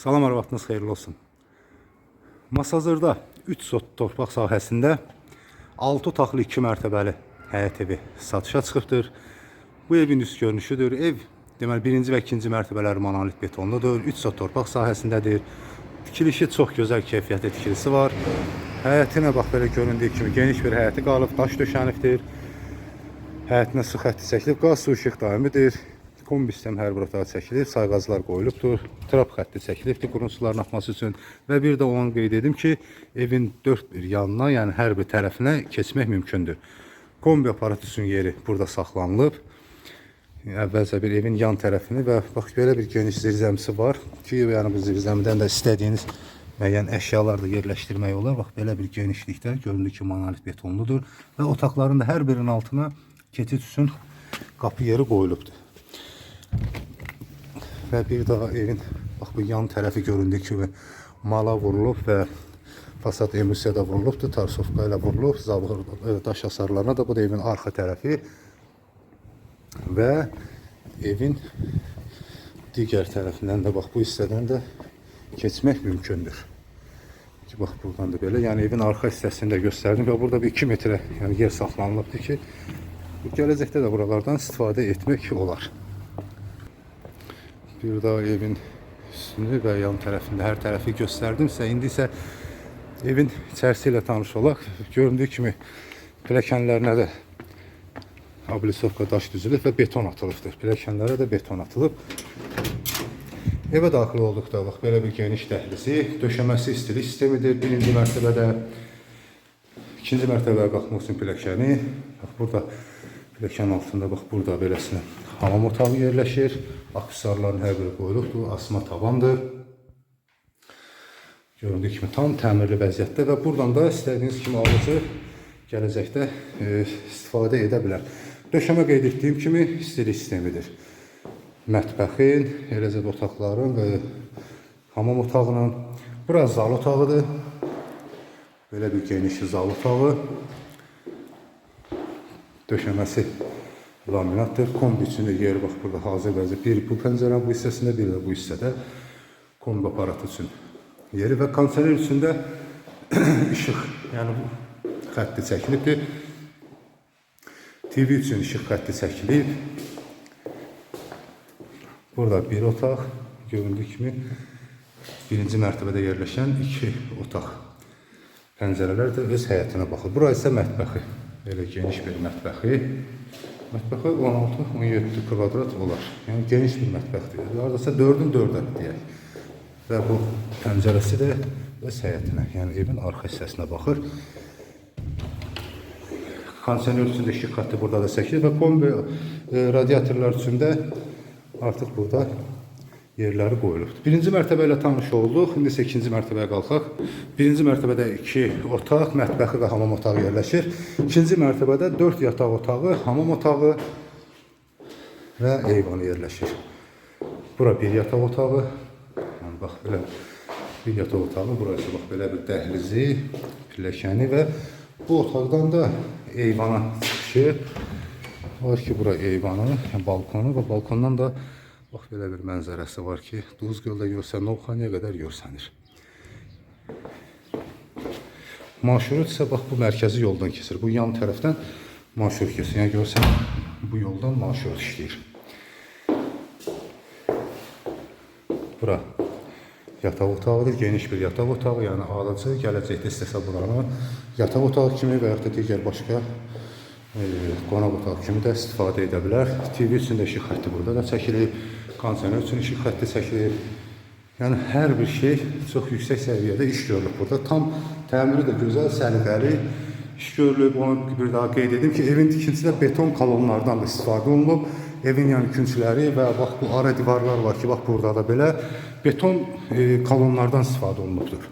Salam hər vaxtınız xeyirli olsun. Masazırda 3 sot torpaq sahəsində 6 otaqlı 2 mərtəbəli həyət evi satışa çıxıbdır. Bu evin üst görünüşüdür. Ev deməli birinci və ikinci mərtəbələri monolit betonludur. 3 sot torpaq sahəsindədir. Tikilişi çox gözəl keyfiyyətli tikilisi var. Həyətinə bax belə göründüyü kimi geniş bir həyəti qalıb, daş döşənibdir. Həyətinə su xətti çəkilib, qaz su işıq daimidir. Kombi sistem hər bir otağa çəkilir, sayğaclar qoyulubdur. Trap xətti çəkilibdir qurun suların axması üçün və bir də onu qeyd edim ki, evin dörd bir yanına, yəni hər bir tərəfinə keçmək mümkündür. Kombi aparatı üçün yeri burada saxlanılıb. Əvvəlcə bir evin yan tərəfini və bax belə bir geniş zirzəmisi var ki, yəni bu zirzəmidən də istədiyiniz müəyyən əşyalar da yerləşdirmək olar. Bax belə bir genişlikdə göründüyü ki, monolit betonludur və otaqların da hər birinin altına keçid üçün qapı yeri qoyulubdur. Və bir daha evin bax bu yan tərəfi göründüyü kimi mala vurulub və fasad emulsiya da vurulubdur, tarsovka ilə vurulub, zabır e, daş hasarlarına da bu da evin arxa tərəfi və evin digər tərəfindən də bax bu hissədən də keçmək mümkündür. Bax buradan da belə, yəni evin arxa hissəsini də göstərdim və burada bir 2 metrə yəni yer saxlanılıbdır ki, gələcəkdə də buralardan istifadə etmək olar. Bir daha evin üstünü və yan tərəfində hər tərəfi göstərdimsə, indi isə evin içərisi ilə tanış olaq. Göründüyü kimi pilləkənlərinə də abilisovka daş düzülüb və beton atılıbdır. Pilləkənlərə də beton atılıb. Evə daxil olduqda bax belə bir geniş dəhlizi, döşəməsi istilik sistemidir. Birinci mərtəbədə, ikinci mərtəbəyə qalxmaq üçün pilləkəni. Bax burada pilləkən altında bax burada beləsinə hamam otağı yerləşir. Aksesuarların hər biri qoyuluqdur. Asma tavandır. Göründüyü kimi tam təmirli vəziyyətdə və buradan da istədiyiniz kimi alıcı gələcəkdə e, istifadə edə bilər. Döşəmə qeyd etdiyim kimi istilik sistemidir. Mətbəxin, eləcə də otaqların və hamam otağının. Bura zal otağıdır. Belə bir geniş zal otağı. Döşəməsi laminatdır. Kombi üçün də yeri bax burada hazır vəziyyət. Bir bu pəncərənin bu hissəsində, bir də bu hissədə kombi aparatı üçün yeri və kondisioner üçün də işıq, yəni bu xətti çəkilibdir. TV üçün işıq xətti çəkilib. Burada bir otaq göründüyü kimi birinci mərtəbədə yerləşən iki otaq. Pəncərələr də öz həyətinə baxır. Bura isə mətbəxi. Belə geniş bir mətbəxi. Mətbəxi 16-17 kvadrat olar. Yəni geniş bir mətbəxdir. Hardasa 4-ün 4-ə deyək. Və bu pəncərəsi də öz həyətinə, yəni evin arxa hissəsinə baxır. Kondisioner üçün də işıq xətti burada da çəkilir və kombi e, radiatorlar üçün də artıq burada yerləri qoyulubdur. Birinci mərtəbə ilə tanış olduq. İndi isə ikinci mərtəbəyə qalxaq. Birinci mərtəbədə iki otaq, mətbəxi və hamam otağı yerləşir. İkinci mərtəbədə 4 yataq otağı, hamam otağı və eyvanı yerləşir. Bura bir yataq otağı. Yəni bax belə bir yataq otağı, burası bax belə bir dəhlizi, pilləkəni və bu otaqdan da eyvana çıxışı var ki, bura eyvanı, yəni balkonu və balkondan da bax belə bir mənzərəsi var ki, Duz göldə görsənir, Novxanıya qədər görsənir. Marşrut isə bax bu mərkəzi yoldan keçir. Bu yan tərəfdən marşrut keçir. Yəni görsən bu yoldan marşrut işləyir. Bura yataq otağıdır, geniş bir yataq otağı, yəni alıcı gələcəkdə istəsə buranı yataq otağı kimi və yaxud da digər başqa e, qonaq otağı kimi də istifadə edə bilər. TV üçün də işıq xətti burada da çəkilib, üçün işıq xətti çəkilib. Yəni hər bir şey çox yüksək səviyyədə iş görülüb burada. Tam təmiri də gözəl, səliqəli iş görülüb. Onu bir daha qeyd edim ki, evin tikintisidə beton kolonlardan da istifadə olunub. Evin yəni küncləri və bax bu ara divarlar var ki, bax burada da belə beton e, kolonlardan istifadə olunubdur.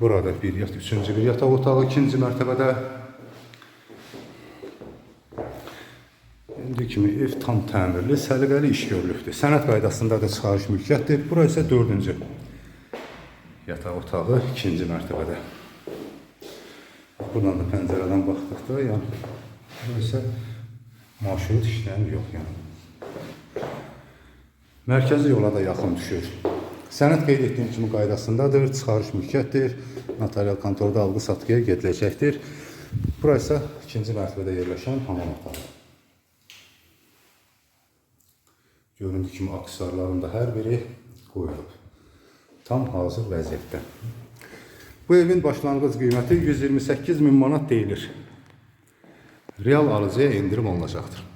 Burada bir yat, üçüncü bir yataq otağı, ikinci mərtəbədə İndi kimi ev tam təmirli, səliqəli iş görülübdür. Sənəd qaydasında da çıxarış mülkiyyətdir. Bura isə dördüncü yataq otağı, ikinci mərtəbədə. Buradan da pəncərədən baxdıqda, yəni bura isə marşrut işləyən yox, yəni. Mərkəzi yola da yaxın düşür. Sənəd qeyd etdiyim kimi qaydasındadır, çıxarış mülkiyyətdir, notarial kontorda alqı-satqıya gediləcəkdir. Bura isə ikinci mərtəbədə yerləşən hamam otağı. Göründüyü kimi aksessuarların da hər biri qoyulub. Tam hazır vəziyyətdə. Bu evin başlanğıc qiyməti 128 min manat deyilir. Real alıcıya endirim olunacaqdır.